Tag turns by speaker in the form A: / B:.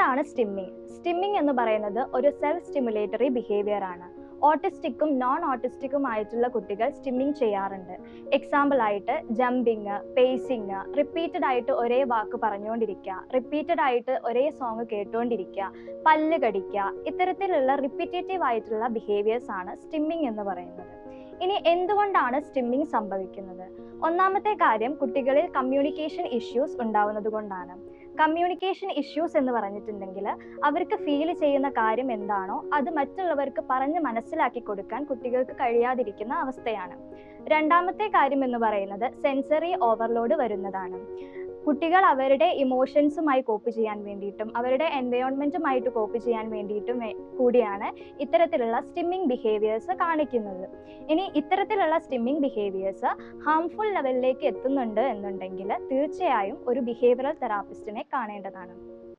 A: എന്താണ് സ്റ്റിമ്മിങ് സ്റ്റിമ്മിങ് എന്ന് പറയുന്നത് ഒരു സെൽഫ് സ്റ്റിമുലേറ്ററി ബിഹേവിയർ ആണ്. ഓട്ടിസ്റ്റിക്കും നോൺ ഓട്ടിസ്റ്റിക്കും ആയിട്ടുള്ള കുട്ടികൾ സ്റ്റിമ്മിങ് ചെയ്യാറുണ്ട്. എക്സാമ്പിൾ ആയിട്ട് ജമ്പിങ് പേസിങ് റിപ്പീറ്റഡ് ആയിട്ട് ഒരേ വാക്ക് പറഞ്ഞുകൊണ്ടിരിക്കുക റിപ്പീറ്റഡ് ആയിട്ട് ഒരേ സോങ് കേട്ടുകൊണ്ടിരിക്കുക പല്ല് കടിക്കുക ഇത്തരത്തിലുള്ള റിപ്പീറ്റേറ്റീവ് ആയിട്ടുള്ള ബിഹേവിയേഴ്സ് ആണ് സ്റ്റിമ്മിങ് എന്ന് പറയുന്നത്. ഇനി എന്തുകൊണ്ടാണ് സ്റ്റിമ്മിങ് സംഭവിക്കുന്നത്? ഒന്നാമത്തെ കാര്യം കുട്ടികളിൽ കമ്മ്യൂണിക്കേഷൻ ഇഷ്യൂസ് ഉണ്ടാവുന്നത് കൊണ്ടാണ്. കമ്മ്യൂണിക്കേഷൻ ഇഷ്യൂസ് എന്ന് പറഞ്ഞിട്ടുണ്ടെങ്കിൽ അവർക്ക് ഫീൽ ചെയ്യുന്ന കാര്യം എന്താണോ അത് മറ്റുള്ളവർക്ക് പറഞ്ഞ് മനസ്സിലാക്കി കൊടുക്കാൻ കുട്ടികൾക്ക് കഴിയാതിരിക്കുന്ന അവസ്ഥയാണ്. രണ്ടാമത്തെ കാര്യം എന്ന് പറയുന്നത് സെൻസറി ഓവർലോഡ് വരുന്നതാണ്. കുട്ടികൾ അവരുടെ ഇമോഷൻസുമായി കോപ്പ് ചെയ്യാൻ വേണ്ടിയിട്ടും അവരുടെ എൻവയോൺമെന്റുമായിട്ട് കോപ്പ് ചെയ്യാൻ വേണ്ടിയിട്ടും കൂടിയാണ് ഇത്തരത്തിലുള്ള സ്റ്റിമ്മിങ് ബിഹേവിയേഴ്സ് കാണിക്കുന്നത്. ഇനി ഇത്തരത്തിലുള്ള സ്റ്റിമ്മിങ് ബിഹേവിയേഴ്സ് ഹാംഫുൾ ലെവലിലേക്ക് എത്തുന്നുണ്ട് എന്നുണ്ടെങ്കിൽ തീർച്ചയായും ഒരു ബിഹേവിയറൽ തെറാപ്പിസ്റ്റിനെ കാണേണ്ടതാണ്.